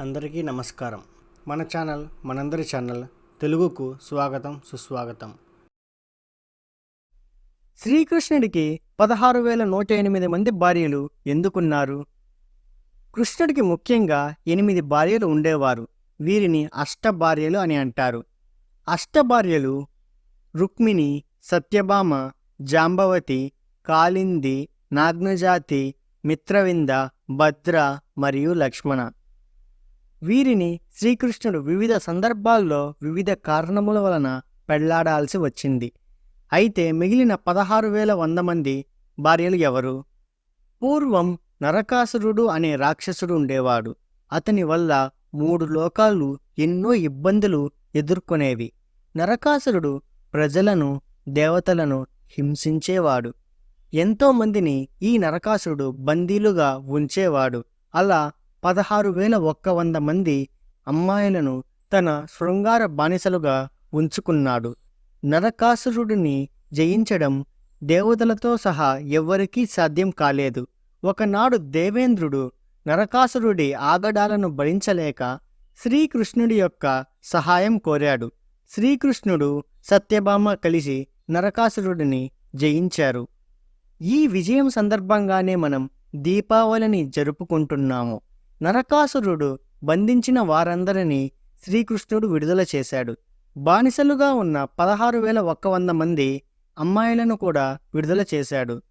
అందరికీ నమస్కారం. మన ఛానల్ మనందరి ఛానల్ తెలుగుకు స్వాగతం సుస్వాగతం. శ్రీకృష్ణుడికి పదహారు వేల నూట ఎనిమిది మంది భార్యలు ఎందుకున్నారు? కృష్ణుడికి ముఖ్యంగా ఎనిమిది భార్యలు ఉండేవారు. వీరిని అష్ట భార్యలు అని అంటారు. అష్ట భార్యలు రుక్మిణి సత్యభామ జాంబవతి కాళింది నాగ్నజాతి మిత్రవింద భద్ర మరియు లక్ష్మణ. వీరిని శ్రీకృష్ణుడు వివిధ సందర్భాల్లో వివిధ కారణముల వలన పెళ్ళాడాల్సి వచ్చింది. అయితే మిగిలిన పదహారు వేల వంద మంది భార్యలు ఎవరు? పూర్వం నరకాసురుడు అనే రాక్షసుడు ఉండేవాడు. అతని వల్ల మూడు లోకాలు ఎన్నో ఇబ్బందులు ఎదుర్కొనేవి. నరకాసురుడు ప్రజలను దేవతలను హింసించేవాడు. ఎంతోమందిని ఈ నరకాసురుడు బందీలుగా ఉంచేవాడు. అలా పదహారు వేల ఒక్క వంద మంది అమ్మాయిలను తన శృంగార బానిసలుగా ఉంచుకున్నాడు. నరకాసురుడిని జయించడం దేవతలతో సహా ఎవ్వరికీ సాధ్యం కాలేదు. ఒకనాడు దేవేంద్రుడు నరకాసురుడి ఆగడాలను భరించలేక శ్రీకృష్ణుడి యొక్క సహాయం కోరాడు. శ్రీకృష్ణుడు సత్యభామ కలిసి నరకాసురుడిని జయించారు. ఈ విజయం సందర్భంగానే మనం దీపావళిని జరుపుకుంటున్నాము. నరకాసురుడు బంధించిన వారందరినీ శ్రీకృష్ణుడు విడుదల చేశాడు. బానిసలుగా ఉన్న పదహారు వేల ఒక్క వంద మంది అమ్మాయిలను కూడా విడుదల చేశాడు.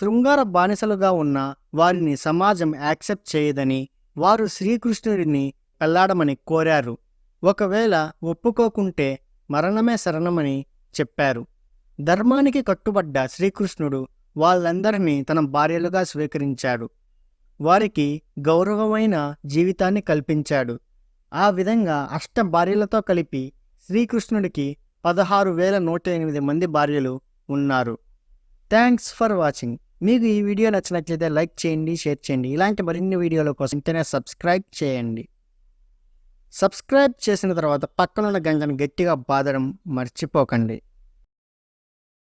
శృంగార బానిసలుగా ఉన్న వారిని సమాజం యాక్సెప్ట్ చేయదని వారు శ్రీకృష్ణుడిని పెళ్ళాడమని కోరారు. ఒకవేళ ఒప్పుకోకుంటే మరణమే శరణమని చెప్పారు. ధర్మానికి కట్టుబడ్డ శ్రీకృష్ణుడు వాళ్ళందరినీ తన భార్యలుగా స్వీకరించాడు. వారికి గౌరవమైన జీవితాన్ని కల్పించాడు. ఆ విధంగా అష్ట భార్యలతో కలిపి శ్రీకృష్ణుడికి పదహారు వేల నూట ఎనిమిది మంది భార్యలు ఉన్నారు. థ్యాంక్స్ ఫర్ వాచింగ్ మీకు ఈ వీడియో నచ్చినట్లయితే లైక్ చేయండి షేర్ చేయండి. ఇలాంటి మరిన్ని వీడియోల కోసం వెంటనే సబ్స్క్రైబ్ చేయండి. సబ్స్క్రైబ్ చేసిన తర్వాత పక్కనున్న గంటను గట్టిగా బాదడం మర్చిపోకండి.